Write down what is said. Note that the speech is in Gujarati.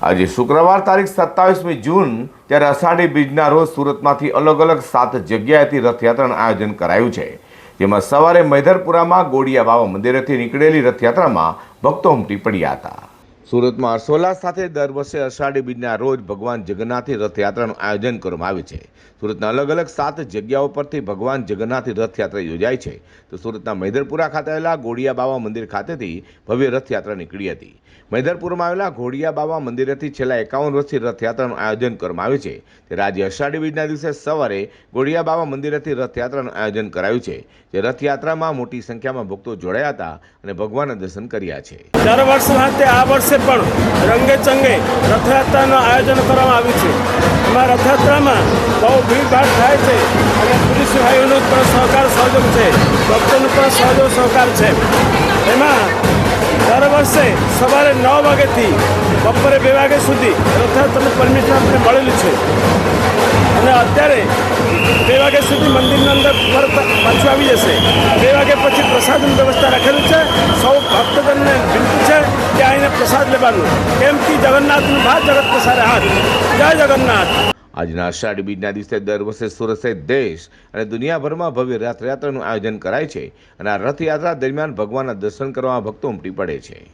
આજે શુક્રવાર તારીખ સત્તાવીસમી જૂન, ત્યારે અષાઢી બીજના રોજ સુરતમાંથી અલગ અલગ સાત જગ્યાએથી રથયાત્રાનું આયોજન કરાયું છે. જેમાં સવારે મૈધરપુરામાં ગોડિયા બાબા મંદિરેથી નીકળેલી રથયાત્રામાં ભક્તો ઉમટી પડ્યા હતા. સુરતમાં હર્ષોલ્લાસ સાથે દર વર્ષે અષાઢી બીજના રોજ ભગવાન જગન્નાથની રથયાત્રાનું આયોજન કરવામાં આવે છે. સુરતના અલગ અલગ સાત જગ્યાઓ પરથી ભગવાન જગન્નાથની રથયાત્રા યોજાય છે. તો સુરતના મૈદરપુરા ખાતે આવેલા ગોડિયા બાબા મંદિર ખાતેથી ભવ્ય રથયાત્રા નીકળી હતી. મૈદરપુરમાં આવેલા ઘોડિયા બાબા મંદિરેથી છેલ્લા એકાવન વર્ષથી રથયાત્રાનું આયોજન કરવામાં આવ્યું છે. ત્યારે આજે અષાઢી બીજના દિવસે સવારે ઘોડિયા બાવા મંદિરેથી રથયાત્રાનું આયોજન કરાયું છે, જે રથયાત્રામાં મોટી સંખ્યામાં ભક્તો જોડાયા હતા અને ભગવાનના દર્શન કર્યા છે. દર વર્ષ આ વર્ષે પણ રંગે ચંગે રથયાત્રાનું આયોજન કરવામાં આવ્યું છે. એમાં રથયાત્રામાં બહુ ભીડભાડ થાય છે અને પોલીસ ભાઈઓનો પણ સહકાર સહયોગ છે. ભક્તોનો પણ સહયોગ સહકાર છે. એમાં દર વર્ષે સવારે નવ વાગ્યાથી બપોરે બે વાગ્યા સુધી રથયાત્રાનું પરમિશન આપણે મળેલું છે. અને અત્યારે બે વાગ્યા સુધી મંદિરની અંદર પર પાછું આવી જશે. બે વાગ્યા પછી પ્રસાદની વ્યવસ્થા રાખેલી છે. સૌ ભક્તજનને પ્રસાદ લેવાનું કે જગન્નાથનું ભા જગત પ્રસારે હાથ જય જગન્નાથ આજના અષાઢી બીજના દિવસે દર વર્ષે સુરત સહિત દેશ અને દુનિયાભરમાં ભવ્ય રથયાત્રાનું આયોજન કરાય છે અને આ રથયાત્રા દરમિયાન ભગવાનના દર્શન કરવામાં ભક્તો ઉમટી પડે છે.